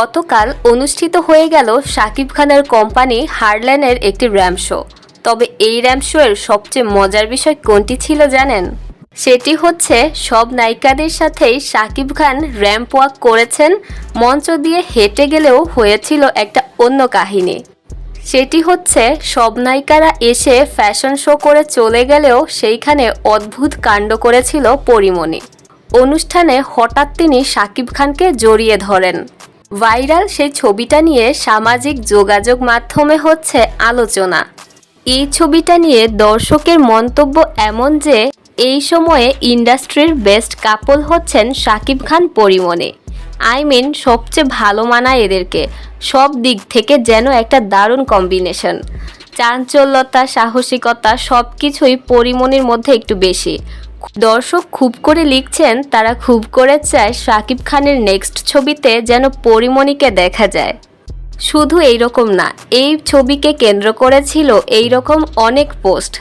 গতকাল অনুষ্ঠিত হয়ে গেল শাকিব খানের কোম্পানি হারল্যানের একটি র্যাম শো। তবে এই র্যাম শো এর সবচেয়ে মজার বিষয় কোনটি ছিল জানেন? সেটি হচ্ছে সব নায়িকাদের সাথেই শাকিব খান র্যাম্প ওয়াক করেছেন, মঞ্চ দিয়ে হেঁটে গেলেও হয়েছিল একটা অন্য কাহিনী। সেটি হচ্ছে সব নায়িকারা এসে ফ্যাশন শো করে চলে গেলেও সেইখানে অদ্ভুত কাণ্ড করেছিল পরিমণি। অনুষ্ঠানে হঠাৎ তিনি শাকিব খানকে জড়িয়ে ধরেন। ভাইরাল সেই ছবিটা নিয়ে সামাজিক যোগাযোগ মাধ্যমে হচ্ছে আলোচনা। এই ছবিটা নিয়ে দর্শকের মন্তব্য এমন যে, এই সময়ে ইন্ডাস্ট্রির বেস্ট কাপল হচ্ছেন শাকিব খান পরিমণি। আই মিন সবচেয়ে ভালো মানায় এদেরকে। সব দিক থেকে যেন একটা দারুণ কম্বিনেশন। চাঞ্চল্যতা, সাহসিকতা সব কিছুই পরিমণির মধ্যে একটু বেশি। দর্শক খুব করে লিখছেন, তারা খুব করে চায় শাকিব খানের নেক্সট ছবিতে যেন পরিমণিকে দেখা যায়। শুধু এইরকম না, এই ছবিকে কেন্দ্র করেছিল এই রকম অনেক পোস্ট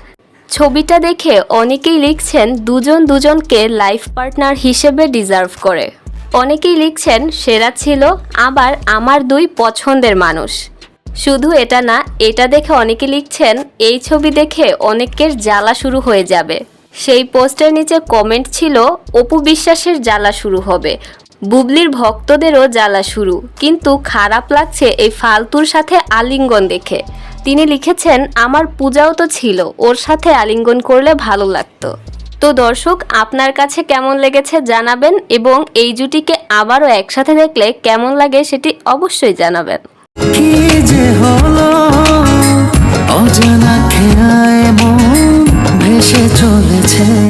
ছবিটা দেখে অনেকেই লিখছেন, দুজন দুজনকে লাইফ পার্টনার হিসেবে ডিজার্ভ করে। অনেকেই লিখছেন, সেরা ছিল, আবার আমার দুই পছন্দের মানুষ। শুধু এটা না, এটা দেখে অনেকে লিখছেন, এই ছবি দেখে অনেকের জ্বালা শুরু হয়ে যাবে। সেই পোস্টের নিচে কমেন্ট ছিল, অপু বিশ্বাসের জ্বালা শুরু হবে। বুবলির ভক্তদেরও জ্বালা শুরু। কিন্তু খারাপ লাগছে এই ফালতুর সাথে আলিঙ্গন দেখে। তিনি লিখেছেন, আমার পূজাও তো ছিল, ওর সাথে আলিঙ্গন করলে ভালো লাগতো। তো দর্শক, আপনার কাছে কেমন লেগেছে জানাবেন এবং এই জুটিকে আবারও একসাথে দেখলে কেমন লাগে সেটি অবশ্যই জানাবেন। কি যে হলো, অজানা খেয়ায় মন ভেসে চলেছে